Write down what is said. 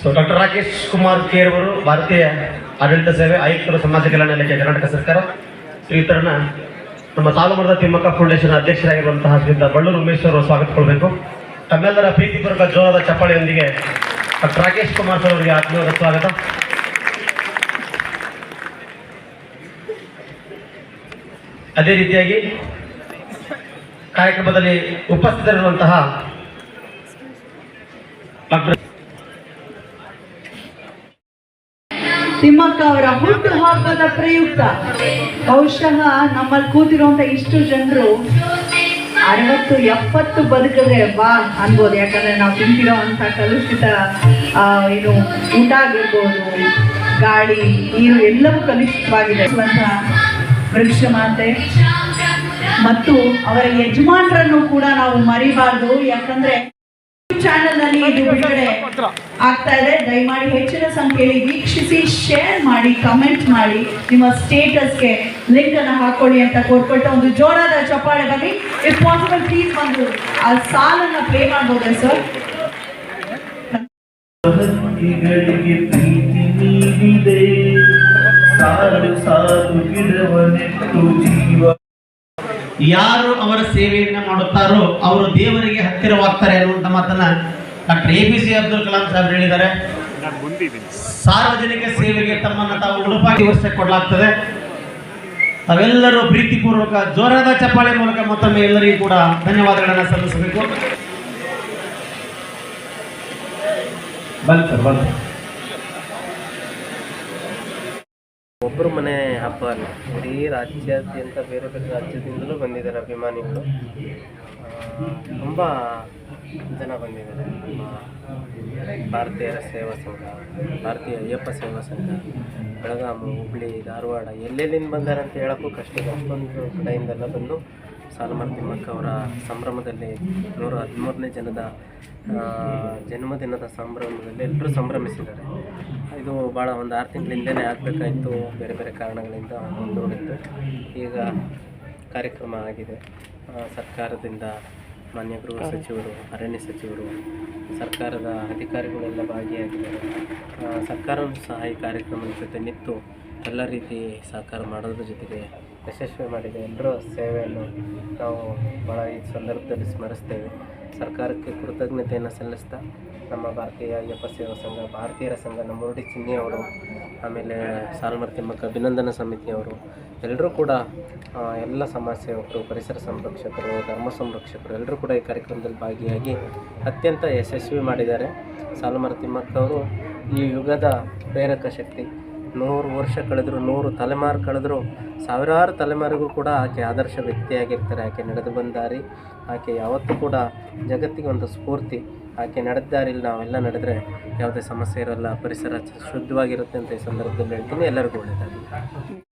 So doctor Rakesh Kumar ಕೇರ್ ಅವರು ಭಾರತೀಯ ಆಡಳಿತ ಸೇವೆ ಆಯುಕ್ತರು ಸಮಾಜ ಕಲ್ಯಾಣ ಇಲಾಖೆ ಕರ್ನಾಟಕ ಸರ್ಕಾರ ಶ್ರೀತರನ್ನ ನಮ್ಮ ಸಾಲುಮರದ ತಿಮ್ಮಕ್ಕ ಫೌಂಡೇಶನ್ ಅಧ್ಯಕ್ಷರಾಗಿರುವಂತಹ ಶ್ರೀ ಬಳ್ಳೂರು ಉಮೇಶ್ ಅವರು ಸ್ವಾಗತಗೊಳ್ಳಬೇಕು ತಮ್ಮೆಲ್ಲರ ಪ್ರೀತಿಪೂರ್ವಕ ಜೋರದ ಚಪ್ಪಾಳೆಯೊಂದಿಗೆ ಡಾಕ್ಟರ್ ರಾಕೇಶ್ ಕುಮಾರ್ ಸರ್ ಅವರಿಗೆ ಆತ್ಮೀಯವಾದ ಸ್ವಾಗತ. ಅದೇ ರೀತಿಯಾಗಿ ಕಾರ್ಯಕ್ರಮದಲ್ಲಿ ಉಪಸ್ಥಿತರಿರುವಂತಹ ತಿಮ್ಮಕ್ಕ ಅವರ ಹುಟ್ಟು ಹಬ್ಬದ ಪ್ರಯುಕ್ತ. ಬಹುಶಃ ನಮ್ಮಲ್ಲಿ ಕೂತಿರುವಂತ ಇಷ್ಟು ಜನರು ಅರವತ್ತು ಎಪ್ಪತ್ತು ಬದುಕಿದ್ರೆ ಬಾ ಅನ್ಬೋದು. ಯಾಕಂದ್ರೆ ನಾವು ತಿಂತಿರೋ ಅಂತ ಕಲುಷಿತ ಏನು ಊಟ ಆಗಿರ್ಬೋದು, ಗಾಳಿ, ನೀರು ಎಲ್ಲವೂ ಕಲುಷಿತವಾಗಿದೆ. ವೃಕ್ಷ ಮಾತೆ ಮತ್ತು ಅವರ ಯಜಮಾನರನ್ನು ಕೂಡ ನಾವು ಮರಿಬಾರ್ದು. ಯಾಕಂದ್ರೆ ಚಾನೆಲ್ನಲ್ಲಿ ಬಿಡುಗಡೆ ಆಗ್ತಾ ಇದೆ. ದಯಮಾಡಿ ಹೆಚ್ಚಿನ ಸಂಖ್ಯೆಯಲ್ಲಿ ವೀಕ್ಷಿಸಿ ಶೇರ್ ಮಾಡಿ ಕಮೆಂಟ್ ಮಾಡಿ. ನಿಮ್ಮ ಸ್ಟೇಟಸ್ಗೆ ಲಿಂಕ್ ಅನ್ನು ಹಾಕೊಳ್ಳಿ ಅಂತ ಕೋರ್ಕೊಟ್ಟು ಒಂದು ಜೋರಾದ ಚಪ್ಪಾಳೆ ಬಗ್ಗೆ ಇಫ್ ಪಾಸಿಬಲ್ ಪ್ಲೀಸ್ ಒಂದು ಆ ಸಾಲನ್ನ ಪ್ಲೇ ಮಾಡ್ಬೋದಾ ಸರ್ ಪ್ರೀತಿ ನೀಡಿದೆ. ಜೀವ. ಯಾರು ಅವರ ಸೇವೆಯನ್ನ ಮಾಡುತ್ತಾರೋ ಅವರು ದೇವರಿಗೆ ಹತ್ತಿರವಾಗ್ತಾರೆ ಅನ್ನುವಂಥ ಮಾತನ್ನ doctor A P C Abdul Kalam Saheb ಹೇಳಿದ್ದಾರೆ. ಸಾರ್ವಜನಿಕ ಸೇವೆಗೆ ತಮ್ಮನ್ನ ತಾವು ಉಡುಪಾಗಿ ವರ್ಷ ಕೊಡಲಾಗ್ತದೆ. ತಾವೆಲ್ಲರೂ ಪ್ರೀತಿಪೂರ್ವಕ ಜೋರಾದ ಚಪ್ಪಾಳೆ ಮೂಲಕ ಮತ್ತೊಮ್ಮೆ ಎಲ್ಲರಿಗೂ ಕೂಡ ಧನ್ಯವಾದಗಳನ್ನು ಸಲ್ಲಿಸಬೇಕು. ಬಂತು ಬಂತು ಒಬ್ಬರು ಮನೆ ಹಬ್ಬ ಅಲ್ಲ. ಇಡೀ ರಾಜ್ಯಾದ್ಯಂತ ಬೇರೆ ಬೇರೆ ರಾಜ್ಯದಿಂದಲೂ ಬಂದಿದ್ದಾರೆ ಅಭಿಮಾನಿಗಳು. ತುಂಬ ಜನ ಬಂದಿದ್ದಾರೆ. ನಮ್ಮ ಭಾರತೀಯರ ಸೇವಾ ಸಂಘ, ಭಾರತೀಯ ಅಯ್ಯಪ್ಪ ಸೇವಾ ಸಂಘ ಬೆಳಗಾಮು ಹುಬ್ಳಿ, ಧಾರವಾಡ ಎಲ್ಲೆಲ್ಲಿಂದ ಬಂದಾರೆ ಅಂತ ಹೇಳೋಕ್ಕೂ ಕಷ್ಟ ಅಷ್ಟೊಂದು ಕಡೆಯಿಂದೆಲ್ಲ ಬಂದು ಸಾಲುಮರ್ ತಿಮ್ಮಕ್ಕ ಅವರ ಸಂಭ್ರಮದಲ್ಲಿ ನೂರ ಹದಿಮೂರನೇ ಜನದ ಜನ್ಮದಿನದ ಸಂಭ್ರಮದಲ್ಲಿ ಎಲ್ಲರೂ ಸಂಭ್ರಮಿಸಿದ್ದಾರೆ. ಇದು ಭಾಳ ಒಂದು ಆರು ತಿಂಗಳಿಂದಲೇ ಆಗಬೇಕಾಯಿತು. ಬೇರೆ ಬೇರೆ ಕಾರಣಗಳಿಂದ ಮುಂದೂಡಿತ್ತು ಈಗ ಕಾರ್ಯಕ್ರಮ ಆಗಿದೆ. ಸರ್ಕಾರದಿಂದ ಮಾನ್ಯ ಗೃಹ ಸಚಿವರು ಅರಣ್ಯ ಸಚಿವರು ಸರ್ಕಾರದ ಅಧಿಕಾರಿಗಳೆಲ್ಲ ಭಾಗಿಯಾಗಿದ್ದಾರೆ. ಸರ್ಕಾರವೂ ಸಹ ಈ ಕಾರ್ಯಕ್ರಮದ ಜೊತೆ ನಿಂತು ಎಲ್ಲ ರೀತಿ ಸಹಕಾರ ಮಾಡೋದ್ರ ಜೊತೆಗೆ ಯಶಸ್ವಿ ಮಾಡಿದೆ. ಎಲ್ಲರ ಸೇವೆಯನ್ನು ನಾವು ಭಾಳ ಈ ಸಂದರ್ಭದಲ್ಲಿ ಸ್ಮರಿಸ್ತೇವೆ. ಸರ್ಕಾರಕ್ಕೆ ಕೃತಜ್ಞತೆಯನ್ನು ಸಲ್ಲಿಸ್ತಾ ನಮ್ಮ ಭಾರತೀಯ ಅಯ್ಯಪ್ಪ ಸೇವಾ ಸಂಘ, ಭಾರತೀಯರ ಸಂಘ ಚಿನ್ನಿ ಅವರು ಆಮೇಲೆ ಸಾಲ್ಮರ್ ತಿಮ್ಮಕ್ಕ ಅಭಿನಂದನಾ ಸಮಿತಿಯವರು, ಎಲ್ಲರೂ ಕೂಡ ಎಲ್ಲ ಸಮಾಜ ಸೇವಕರು ಪರಿಸರ ಸಂರಕ್ಷಕರು, ಧರ್ಮ ಸಂರಕ್ಷಕರು, ಎಲ್ಲರೂ ಕೂಡ ಈ ಕಾರ್ಯಕ್ರಮದಲ್ಲಿ ಭಾಗಿಯಾಗಿ ಅತ್ಯಂತ ಯಶಸ್ವಿ ಮಾಡಿದ್ದಾರೆ. ಸಾಲ್ಮರ್ ತಿಮ್ಮಕ್ಕ ಅವರು ಈ ಯುಗದ ಪ್ರೇರಕ ಶಕ್ತಿ. ನೂರು ವರ್ಷ ಕಳೆದರೂ, ನೂರು ತಲೆಮಾರು ಕಳೆದರೂ, ಸಾವಿರಾರು ತಲೆಮಾರಿಗೂ ಕೂಡ ಆಕೆ ಆದರ್ಶ ವ್ಯಕ್ತಿಯಾಗಿರ್ತಾರೆ. ಆಕೆ ನಡೆದು ಬಂದಾರಿ. ಆಕೆ ಯಾವತ್ತೂ ಕೂಡ ಜಗತ್ತಿಗೆ ಒಂದು ಸ್ಫೂರ್ತಿ. ಆಕೆ ನಡೆದ ದಾರಿಲಿ ನಾವೆಲ್ಲ ನಡೆದ್ರೆ ಯಾವುದೇ ಸಮಸ್ಯೆ ಇರೋಲ್ಲ, ಪರಿಸರ ಶುದ್ಧವಾಗಿರುತ್ತೆ ಅಂತ ಈ ಸಂದರ್ಭದಲ್ಲಿ ಹೇಳ್ತೀನಿ. ಎಲ್ಲರಿಗೂ ಒಳ್ಳೆಯದಾಗಲಿ.